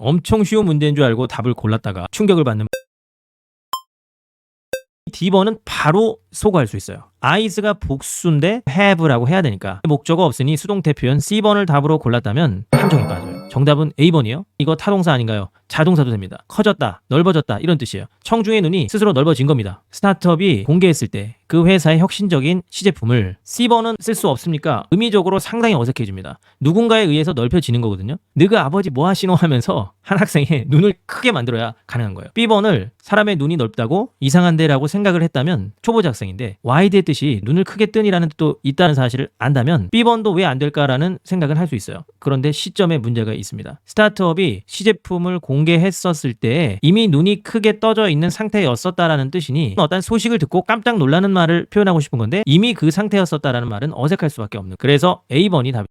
엄청 쉬운 문제인 줄 알고 답을 골랐다가 충격을 받는 D번은 바로 소거할 수 있어요. ice가 복수인데 have라고 해야 되니까 목적어 없으니 수동태 표현 C번을 답으로 골랐다면 함정이 빠져요. 정답은 A번이요. 이거 타동사 아닌가요? 자동사도 됩니다. 커졌다, 넓어졌다 이런 뜻이에요. 청중의 눈이 스스로 넓어진 겁니다. 스타트업이 공개했을 때 그 회사의 혁신적인 시제품을 C번은 쓸 수 없습니까? 의미적으로 상당히 어색해집니다. 누군가에 의해서 넓혀지는 거거든요. 너그 아버지 뭐 하시노 하면서 한 학생의 눈을 크게 만들어야 가능한 거예요. B번을 사람의 눈이 넓다고 이상한데라고 생각을 했다면 초보자 학생인데 와이드의 뜻이 눈을 크게 뜬이라는 뜻도 있다는 사실을 안다면 B번도 왜 안 될까라는 생각을 할 수 있어요. 그런데 시점에 문제가 있습니다. 스타트업이 시제품을 공개했었을 때 이미 눈이 크게 떠져 있는 상태였었다라는 뜻이니 어떤 소식을 듣고 깜짝 놀라는 말을 표현하고 싶은 건데 이미 그 상태였었다라는 말은 어색할 수밖에 없는. 그래서 A번이 답.